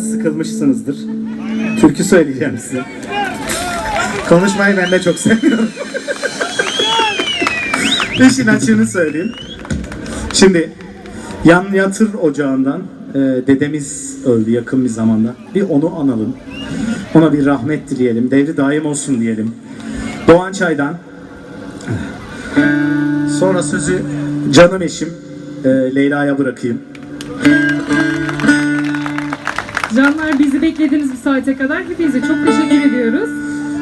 sıkılmışsınızdır. Türkü söyleyeceğim size. Konuşmayı ben de çok seviyorum. İşin açığını söyleyeyim. Şimdi yan yatır ocağından e, dedemiz öldü yakın bir zamanda. Bir onu analım. Ona bir rahmet dileyelim. Devri daim olsun diyelim. Doğan Çay'dan. Sonra sözü canım eşim e, Leyla'ya bırakayım. Canlar bizi beklediğiniz bu saate kadar hepinize çok teşekkür ediyoruz.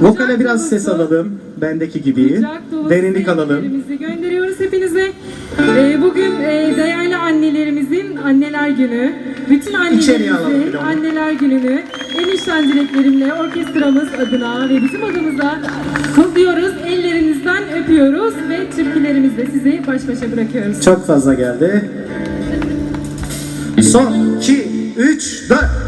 Vokale biraz ses alalım. Bendeki gibi. Derinlik alalım. gönderiyoruz hepinize. Ee, bugün e, değerli annelerimizin anneler günü. Bütün İçeriye alalım bir annelerimizin de onu. anneler gününü en içten dileklerimle orkestramız adına ve bizim adımıza kutluyoruz. Ellerinizden öpüyoruz ve türkülerimizle sizi baş başa bırakıyoruz. Çok fazla geldi. Son 2 3 4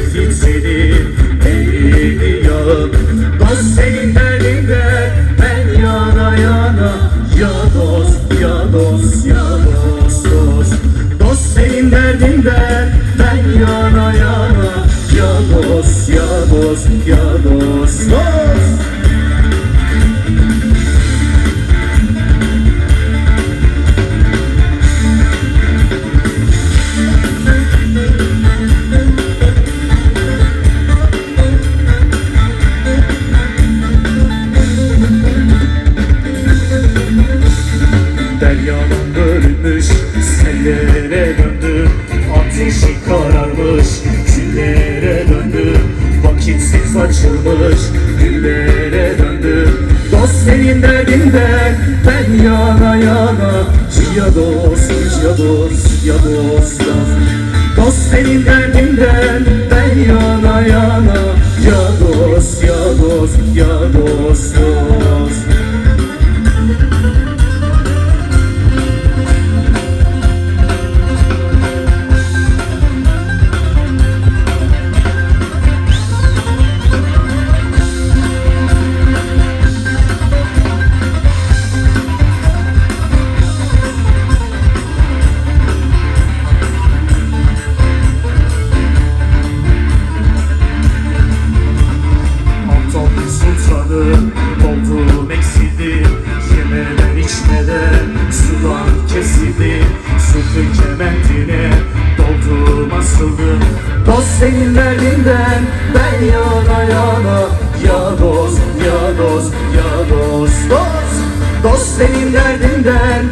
dost açılmış güllere döndü Dost senin derdinden ben yana yana. Ya dost ya dost ya dost dost senin derdinden ben yana yana. Ya dost ya dost ya dost derdinden Ben yana yana Ya dost ya dost ya dost dost. Dost senin derdinden